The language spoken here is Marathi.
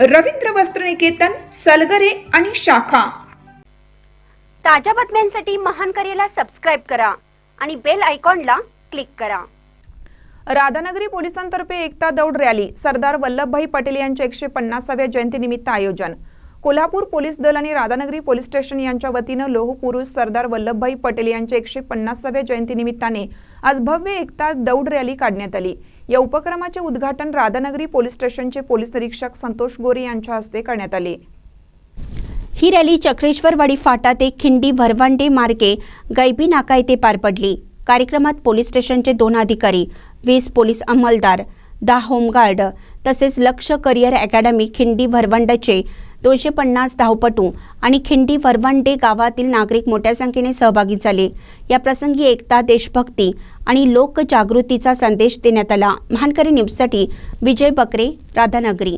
रवींद्र वस्त्रनिकेतन सलगरे आणि शाखा. ताज्या बातम्यांसाठी महान करेला सबस्क्राईब करा आणि बेल आयकॉनला क्लिक करा. राधानगरी पोलिसांतर्फे एकता दौड रॅली सरदार वल्लभभाई पटेल यांच्या एकशे पन्नासाव्या जयंतीनिमित्त आयोजन. कोल्हापूर पोलीस दल आणि राधानगरी पोलीस स्टेशन यांच्या वतीनं लोह पुरुष सरदार वल्लभभाई पटेल यांच्या एकशे पन्नासाव्या जयंतीनिमित्ताने आज भव्य एकता दौड रॅली काढण्यात आली. या उपक्रमाचे उद्घाटन राधानगरी पोलीस स्टेशनचे पोलीस निरीक्षक संतोष गोरे यांच्या हस्ते करण्यात आले. ही रॅली चक्रेश्वरवाडी फाटा ते खिंडी भरवांडे मार्गे गैबी नाका येथे पार पडली. कार्यक्रमात पोलीस स्टेशनचे दोन अधिकारी वीस पोलीस अंमलदार दहा होमगार्ड तसेच लक्ष करिअर अकॅडमी खिंडी भरवंडाचे दोनशे पन्नास धावपटू आणि खिंडी वरवंडे गावातील नागरिक मोठ्या संख्येने सहभागी झाले. या प्रसंगी एकता देशभक्ती आणि लोकजागृतीचा संदेश देण्यात आला. महानकरी न्यूजसाठी विजय बकरे राधानगरी.